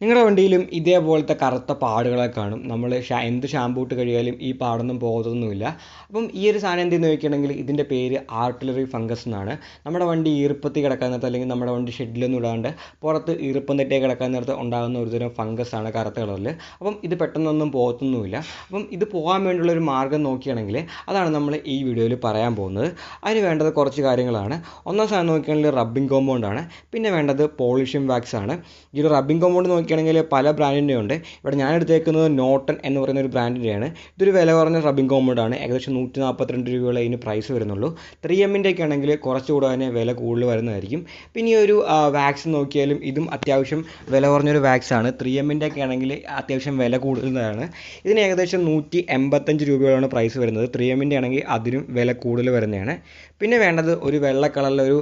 നിങ്ങളുടെ വണ്ടിയിലും ഇതേപോലത്തെ കറുത്ത പാടുകളെ കാണും. നമ്മൾ എന്ത് ഷാമ്പൂ ഇട്ട് കഴിയാലും ഈ പാടൊന്നും പോകത്തൊന്നുമില്ല അപ്പം ഈ ഒരു സാധനം എന്ത് ചോദിക്കുകയാണെങ്കിൽ ഇതിന്റെ പേര് ആർട്ടിലറി ഫംഗസ് എന്നാണ്. നമ്മുടെ വണ്ടി ഈർപ്പത്തിൽ കിടക്കാൻ അല്ലെങ്കിൽ നമ്മുടെ വണ്ടി ഷെഡിലൊന്നും ഇടാണ്ട് പുറത്ത് ഈർപ്പം തെറ്റേ കിടക്കാൻ നേരത്ത് ഉണ്ടാകുന്ന ഒരുതരം ഫംഗസ് ആണ് കറുത്ത കളറിൽ. അപ്പം ഇത് പെട്ടെന്നൊന്നും പോകത്തൊന്നുമില്ല. അപ്പം ഇത് പോകാൻ വേണ്ടിയുള്ള ഒരു മാർഗം നോക്കുകയാണെങ്കിൽ അതാണ് നമ്മൾ ഈ വീഡിയോയിൽ പറയാൻ പോകുന്നത്. അതിന് വേണ്ടത് കുറച്ച് കാര്യങ്ങളാണ്. ഒന്നാം സാധനം നോക്കുകയാണെങ്കിൽ റബ്ബിംഗ് കോമ്പൗണ്ട് ആണ്. പിന്നെ വേണ്ടത് പോളിഷിംഗ് വാക്സ് ആണ്. ഈ റബ്ബിംഗ് കോമ്പൗണ്ട് നോക്കുകയാണെങ്കിൽ പല ബ്രാൻഡിന്റെ ഉണ്ട് ഇവിടെ ഞാൻ എടുത്തേക്കുന്നത് നോട്ടൺ എന്ന് പറയുന്ന ഒരു ബ്രാൻഡിന്റെയാണ്. ഇതൊരു വില കുറഞ്ഞ റബ്ബിംഗ് കോമ്പൗണ്ട് ആണ്. ഏകദേശം നൂറ്റി നാൽപ്പത്തിരണ്ട് രൂപയുള്ള ഇതിന് പ്രൈസ് വരുന്നുള്ളൂ. ത്രീ എമ്മിന്റെ ഒക്കെ ആണെങ്കിൽ കുറച്ചുകൂടെ തന്നെ വില കൂടുതൽ വരുന്നതായിരിക്കും. പിന്നെ ഈ ഒരു വാക്സ് നോക്കിയാലും ഇതും അത്യാവശ്യം വില കുറഞ്ഞൊരു വാക്സ് ആണ്. ത്രീ എമ്മിന്റെ ഒക്കെ ആണെങ്കിൽ അത്യാവശ്യം വില കൂടുതലാണ്. ഇതിന് ഏകദേശം നൂറ്റി എൺപത്തഞ്ച് രൂപയോളാണ് പ്രൈസ് വരുന്നത് ത്രീ എമ്മിന്റെ ആണെങ്കിൽ അതിനും വില കൂടുതൽ വരുന്നതാണ്. പിന്നെ വേണ്ടത് ഒരു വെള്ള കളറിലൊരു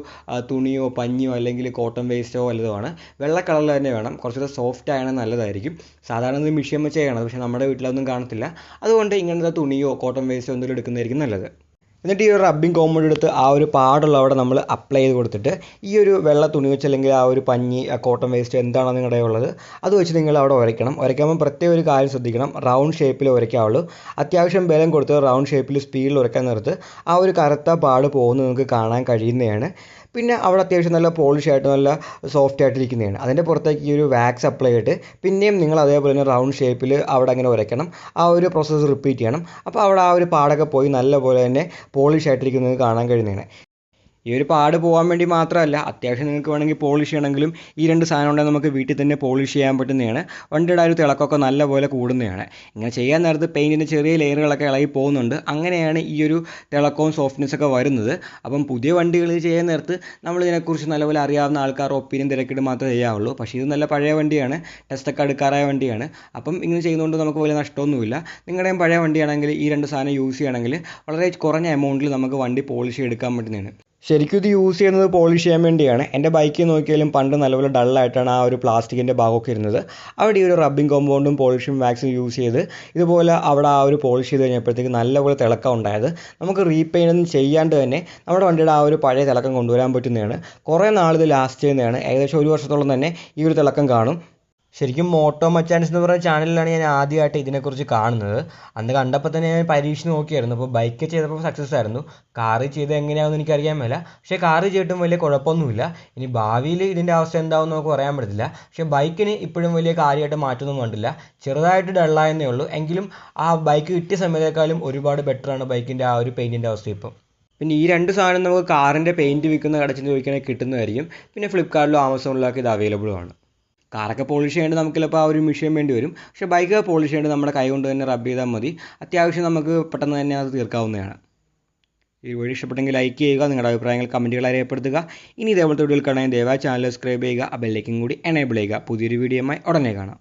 തുണിയോ പഞ്ഞിയോ അല്ലെങ്കിൽ കോട്ടൺ വേസ്റ്റോ വല്ലതുമാണ് വെള്ള കളറിൽ തന്നെ വേണം. കുറച്ചുകൂടെ സോഫ്റ്റ് ആയാണ് നല്ലതായിരിക്കും. സാധാരണ ഇത് മിഷ്യൻ വെച്ച് ചെയ്യണം പക്ഷേ നമ്മുടെ വീട്ടിലൊന്നും കാണത്തില്ല. അതുകൊണ്ട് ഇങ്ങനത്തെ തുണിയോ കോട്ടൺ വേസ്റ്റോ എന്തെങ്കിലും എടുക്കുന്നതായിരിക്കും നല്ലത്. എന്നിട്ട് ഈ ഒരു റബ്ബിംഗ് കോമ്പൗണ്ട് എടുത്ത് ആ ഒരു പാടുള്ള അവിടെ നമ്മൾ അപ്ലൈ ചെയ്ത് കൊടുത്തിട്ട് ഈ ഒരു വെള്ള തുണി വെച്ച് അല്ലെങ്കിൽ ആ ഒരു പഞ്ഞി ആ കോട്ടൺ വേസ്റ്റ് എന്താണോ നിങ്ങളുടെ ഉള്ളത് അത് വെച്ച് നിങ്ങൾ അവിടെ ഉരയ്ക്കണം. ഉരയ്ക്കുമ്പോൾ പ്രത്യേക ഒരു കാര്യം ശ്രദ്ധിക്കണം. റൗണ്ട് ഷേപ്പിൽ ഉരയ്ക്കാവുള്ളൂ. അത്യാവശ്യം ബലം കൊടുത്ത് റൗണ്ട് ഷേപ്പിൽ സ്പീഡിൽ ഉരയ്ക്കാൻ നിർത്ത് ആ ഒരു കറുത്ത പാട് പോകുന്നത് നിങ്ങൾക്ക് കാണാൻ കഴിയുന്നതാണ്. പിന്നെ അവിടെ അത്യാവശ്യം നല്ല പോളിഷ് ആയിട്ട് നല്ല സോഫ്റ്റ് ആയിട്ട് ഇരിക്കുന്നതാണ്. അതിന്റെ പുറത്തേക്ക് ഈ ഒരു വാക്സ് അപ്ലൈ ചെയ്തിട്ട് പിന്നെയും നിങ്ങൾ അതേപോലെ തന്നെ റൗണ്ട് ഷേപ്പിൽ അവിടെ അങ്ങനെ ഉരയ്ക്കണം ആ ഒരു പ്രോസസ്സ് റിപ്പീറ്റ് ചെയ്യണം. അപ്പോൾ അവിടെ ആ ഒരു പാടൊക്കെ പോയി നല്ലപോലെ തന്നെ പോളിഷ് ആയിട്ടിരിക്കുന്നത് കാണാൻ കഴിയുന്നതാണ്. ഈ ഒരു പാട് പോകാൻ വേണ്ടി മാത്രമല്ല അത്യാവശ്യം നിങ്ങൾക്ക് വേണമെങ്കിൽ പോളിഷ് ചെയ്യണമെങ്കിലും ഈ രണ്ട് സാധനം ഉണ്ടെങ്കിൽ നമുക്ക് വീട്ടിൽ തന്നെ പോളിഷ് ചെയ്യാൻ പറ്റുന്നതാണ്. വണ്ടിയുടെ ആ ഒരു തിളക്കമൊക്കെ നല്ലപോലെ കൂടുന്നതാണ്. ഇങ്ങനെ ചെയ്യാൻ നേരത്ത് പെയിന്റിന്റെ ചെറിയ ലെയറുകളൊക്കെ ഇളകി പോകുന്നുണ്ട്. അങ്ങനെയാണ് ഈ ഒരു തിളക്കവും സോഫ്റ്റ്നെസ്സൊക്കെ വരുന്നത്. അപ്പം പുതിയ വണ്ടികൾ ചെയ്യാൻ നേരത്ത് നമ്മൾ ഇതിനെക്കുറിച്ച് നല്ലപോലെ അറിയാവുന്ന ആൾക്കാർ ഒപ്പീനിയൻ തിരക്കിട്ട് മാത്രമേ ചെയ്യാവുള്ളൂ. പക്ഷേ ഇത് നല്ല പഴയ വണ്ടിയാണ്. ടെസ്റ്റൊക്കെ അടുക്കാറായ വണ്ടിയാണ്. അപ്പം ഇങ്ങനെ ചെയ്യുന്നതുകൊണ്ട് നമുക്ക് വലിയ നഷ്ടമൊന്നുമില്ല. നിങ്ങളുടെയും പഴയ വണ്ടിയാണെങ്കിൽ ഈ രണ്ട് സാധനം യൂസ് ചെയ്യണമെങ്കിൽ വളരെ കുറഞ്ഞ എമൗണ്ടിൽ നമുക്ക് വണ്ടി പോളിഷ് എടുക്കാൻ പറ്റുന്നതാണ്. ശരിക്കും ഇത് യൂസ് ചെയ്യുന്നത് പോളിഷ് ചെയ്യാൻ വേണ്ടിയാണ്. എന്റെ ബൈക്കിൽ നോക്കിയാലും പണ്ട് നല്ലപോലെ ഡള്ളായിട്ടാണ് ആ ഒരു പ്ലാസ്റ്റിക്കിന്റെ ഭാഗമൊക്കെ ഇരുന്നത്. അവിടെ ഈ ഒരു റബ്ബിംഗ് കോമ്പൗണ്ടും പോളിഷും വാക്സും യൂസ് ചെയ്ത് ഇതുപോലെ അവിടെ ആ ഒരു പോളിഷ് ചെയ്ത് കഴിഞ്ഞപ്പോഴത്തേക്ക് നല്ലപോലെ തിളക്കം ഉണ്ടായത്. നമുക്ക് റീപെയിന്റ് ഒന്നും ചെയ്യാണ്ട് തന്നെ നമ്മുടെ വണ്ടിയുടെ ആ ഒരു പഴയ തിളക്കം കൊണ്ടുവരാൻ പറ്റുന്നതാണ്. കുറേ നാളിത് ലാസ്റ്റ് ചെയ്യുന്നതാണ്. ഏകദേശം ഒരു വർഷത്തോളം തന്നെ ഈ ഒരു തിളക്കം കാണും. ശരിക്കും മോട്ടോ മച്ചാൻസ് എന്ന് പറയുന്ന ചാനലിലാണ് ഞാൻ ആദ്യമായിട്ട് ഇതിനെക്കുറിച്ച് കാണുന്നത്. അന്ന് കണ്ടപ്പോൾ തന്നെ ഞാൻ പരീക്ഷിച്ച് നോക്കിയായിരുന്നു. അപ്പോൾ ബൈക്ക് ചെയ്തപ്പോൾ സക്സസ് ആയിരുന്നു. കാറ് ചെയ്ത് എങ്ങനെയാണെന്ന് എനിക്കറിയാൻ മേല. പക്ഷേ കാറ് ചെയ്തിട്ടും വലിയ കുഴപ്പമൊന്നുമില്ല. ഇനി ഭാവിയിൽ ഇതിന്റെ അവസ്ഥ എന്താവും നമുക്ക് പറയാൻ പറ്റത്തില്ല. പക്ഷേ ബൈക്കിന് ഇപ്പോഴും വലിയ കാര്യമായിട്ട് മാറ്റമൊന്നും കണ്ടില്ല ചെറുതായിട്ട് ഡള്ളായെന്നേ ഉള്ളൂ. എങ്കിലും ആ ബൈക്ക് കിട്ടിയ സമയത്തേക്കാളും ഒരുപാട് ബെറ്ററാണ് ബൈക്കിന്റെ ആ ഒരു പെയിന്റിന്റെ അവസ്ഥ ഇപ്പം. പിന്നെ ഈ രണ്ട് സാധനം നമുക്ക് കാറിന്റെ പെയിന്റ് വിൽക്കുന്ന കടയിൽ ചോദിക്കണമെങ്കിൽ കിട്ടുന്നതായിരിക്കും. പിന്നെ ഫ്ലിപ്കാർട്ടിലും ആമസോണിലൊക്കെ ഇത് അവൈലബിളും ആണ്. കാറൊക്കെ പോളിഷ് ചെയ്യേണ്ടത് നമുക്ക് ചിലപ്പോൾ ആ ഒരു മെഷീൻ വേണ്ടി വരും. പക്ഷേ ബൈക്ക് പോളിഷ് ചെയ്യേണ്ടത് നമ്മുടെ കൈ കൊണ്ട് തന്നെ റബ്ബ് ചെയ്താൽ മതി. അത്യാവശ്യം നമുക്ക് പെട്ടെന്ന് തന്നെ അത് തീർക്കാവുന്നതാണ്. ഈ വീഡിയോ ഇഷ്ടപ്പെട്ടെങ്കിൽ ലൈക്ക് ചെയ്യുക നിങ്ങളുടെ അഭിപ്രായങ്ങൾ കമന്റുകൾ രേഖപ്പെടുത്തുക ഇനി ഇതേപോലത്തെ വീഡിയോകൾ കാണാൻ ദയവായി ചാനൽ സബ്സ്ക്രൈബ് ചെയ്യുക ആ ബെല്ലൈക്കും കൂടി എനേബിൾ ചെയ്യുക. പുതിയൊരു വീഡിയോയുമായി ഉടനെ കാണാം.